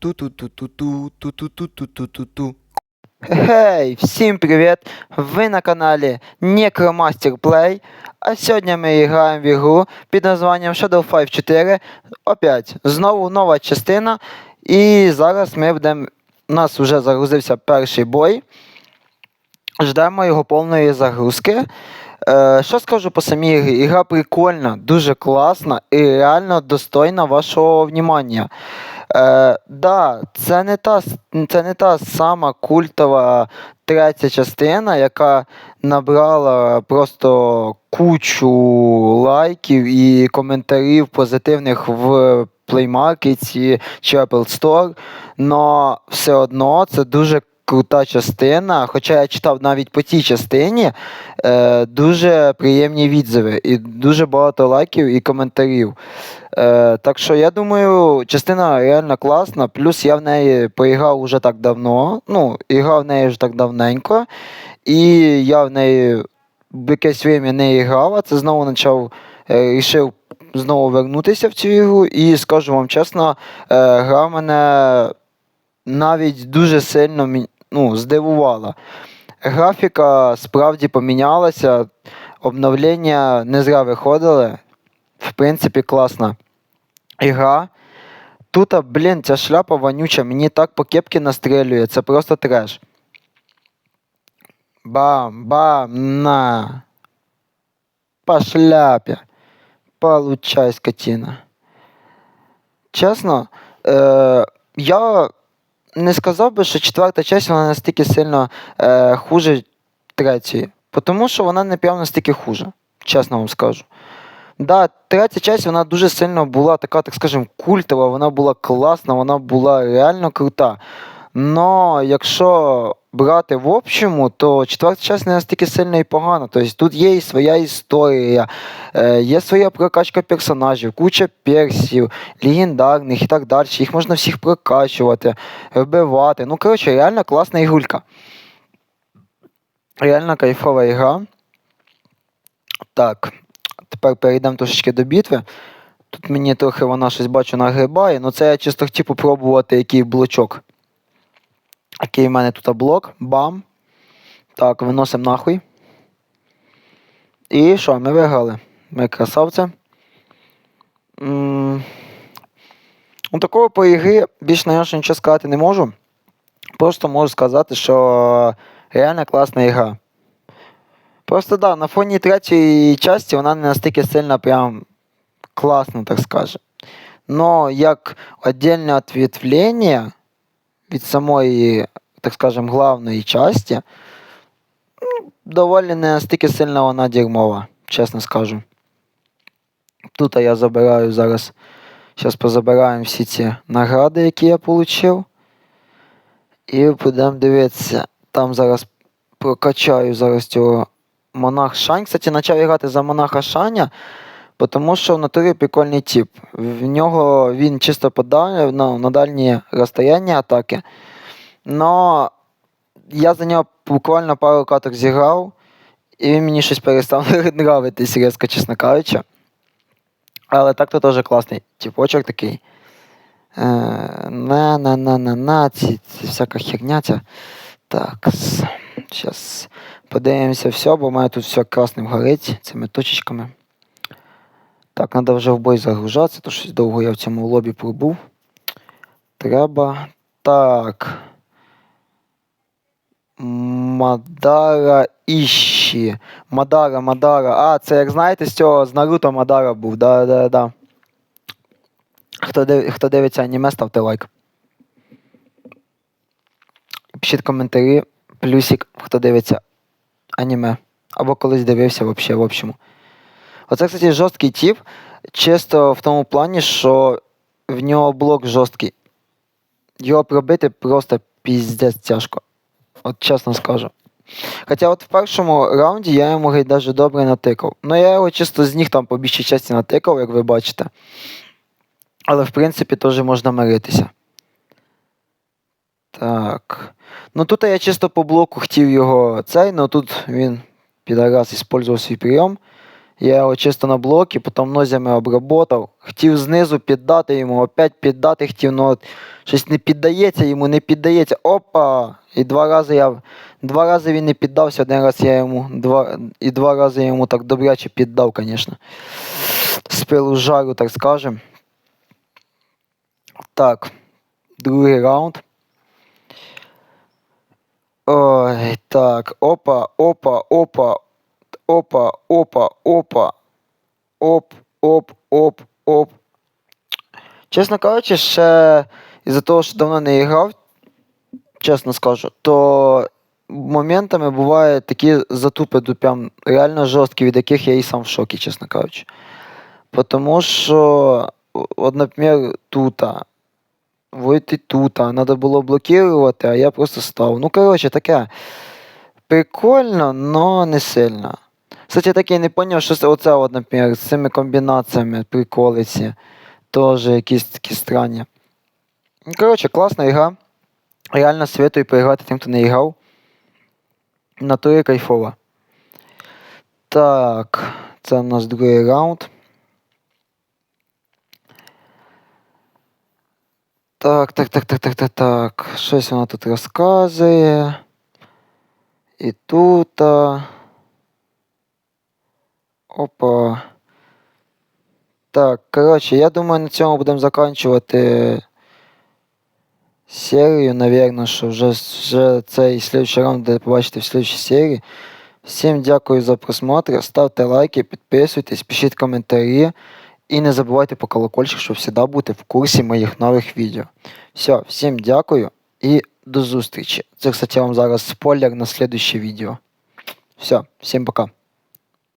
Ту-ту-ту-ту-ту, ту-ту-ту-ту-ту-ту. Гей, всім привіт! Ви на каналі Necromaster Play. А сьогодні ми граємо в ігру під названням Shadow 5 4. Опять, знову нова частина. І зараз ми будемо. У нас вже загрузився перший бой. Ждемо його повної загрузки. Е, що скажу по самій ігрі? Ігра прикольна, дуже класна і реально достойна вашого внимання. Е, да, це не та, це не та сама культова третя частина, яка набрала просто кучу лайків і коментарів позитивних в Play Market чи Apple Store. Но все одно це дуже крута частина. Хоча я читав навіть по тій частині е, дуже приємні відзиви і дуже багато лайків і коментарів. Е, так що я думаю, частина реально класна. Плюс я в неї поіграв уже так давно. Ну, і грав в неї вже так давненько. І я в неї в якесь время не грав, а це знову почав е, рішив знову вернутися в цю ігру. І скажу вам чесно, е, гра мене навіть дуже сильно ну, здивувала. Графіка справді помінялася, обновлення не зря виходили. В принципі, класна ігра. Тут, блін, ця шляпа вонюча, мені так по кепки настрілює, це просто треш. Бам, бам, на. По шляпі. Получай, скотина. Чесно, е, я не сказав би, що четверта часть вона настільки сильно е, хуже третьої. Тому що вона не прямо настільки хуже, чесно вам скажу. Да, третя часть вона дуже сильно була така, так скажемо, культова, вона була класна, вона була реально крута. Но якщо брати в общому, то четверта часть не настільки сильно і погана. Тобто тут є і своя історія, е, є своя прокачка персонажів, куча персів, легендарних і так далі. Їх можна всіх прокачувати, вбивати. Ну, коротше, реально класна ігулька. Реально кайфова ігра. Так, тепер перейдемо трошечки до битви. Тут мені трохи вона щось бачу нагрибає, але це я чисто хотів попробувати який блочок. Який в мене тут блок. Бам. Так, виносимо нахуй. І що, ми виграли. Ми красавці. М, Ну, такого по ігрі більш наявно нічого сказати не можу. Просто можу сказати, що реально класна ігра. Просто да, на фоні третьої часті вона не настільки сильно прям класна, так скажем. Но як отдельне ответвление від самої, так скажем, главної часті, ну, доволі не настільки сильно вона дерьмова, чесно скажу. Тут я забираю зараз. Зараз позабираємо всі ці награди, які я отримав. І будемо дивитися. Там зараз прокачаю зараз цього монах Шань. Кстати, почав грати за монаха Шаня, тому що в натурі прикольний тип. В нього він чисто подав ну, на дальні розстояння атаки. Но я за нього буквально пару каток зіграв, і він мені щось перестав нравитись, різко, чесно кажучи. Але так то теж класний типочок такий. Е, на на на на на ці, ці всяка херня ця. Так, зараз подивимося все, бо у мене тут все красним горить цими точечками. Так, треба вже в бой загружатися, то щось довго я в цьому лобі пробув. Треба. Так. Мадара Іщі. Мадара, Мадара. А, це як знаєте, з цього з Наруто Мадара був. Да, да, да. Хто, див, хто дивиться аніме, ставте лайк. Пишіть коментарі, плюсик, хто дивиться аніме. Або колись дивився вообще, в общому. Оце, кстати, жорсткий тип, чисто в тому плані, що в нього блок жорсткий. Його пробити просто піздець тяжко. От чесно скажу. Хоча от в першому раунді я йому геть даже добре натикав. Ну я його чисто з ніг там по більшій часті натикав, як ви бачите. Але в принципі теж можна миритися. Так. Ну тут я чисто по блоку хотів його цей, але тут він підарас іспользував свій прийом. Я його чисто на блоки, потім нозями обработав. Хотів знизу піддати йому, опять піддати хотів, ну от щось не піддається йому, не піддається. Опа! І два рази я. Два рази він не піддався, один раз я йому два, і два рази я йому так добряче піддав, звісно. З пилу жару, так скажем. Так, другий раунд. Ой, так, опа, опа, опа, опа, опа, опа. Оп, оп, оп, оп. Чесно кажучи, ще із-за того, що давно не грав, чесно скажу, то моментами бувають такі затупи прям реально жорсткі, від яких я і сам в шокі, чесно кажучи. Тому що, от, наприклад, тута. Вийти тут, а треба було блокувати, а я просто став. Ну, коротше, таке. Прикольно, но не сильно. Кстати, так і не зрозумів, що це оце, от, наприклад, з цими комбінаціями приколиці. Теж якісь такі странні. Ну, коротше, класна гра. Реально советую поіграти тим, хто не грав. Натури кайфова. Так, це у нас другий раунд. Так, так, так, так, так, так, так. Щось вона тут розказує. І тут. а. Опа. Так, коротше, я думаю, на цьому будемо закінчувати серію, навірно, що вже, вже цей слідчий раунд буде побачити в слідчій серії. Всім дякую за просмотр. Ставте лайки, підписуйтесь, пишіть коментарі. І не забувайте по колокольчик, щоб завжди бути в курсі моїх нових відео. Все, всім дякую і до зустрічі. Це, кстати, вам зараз спойлер на слідуще відео. Все, всім пока.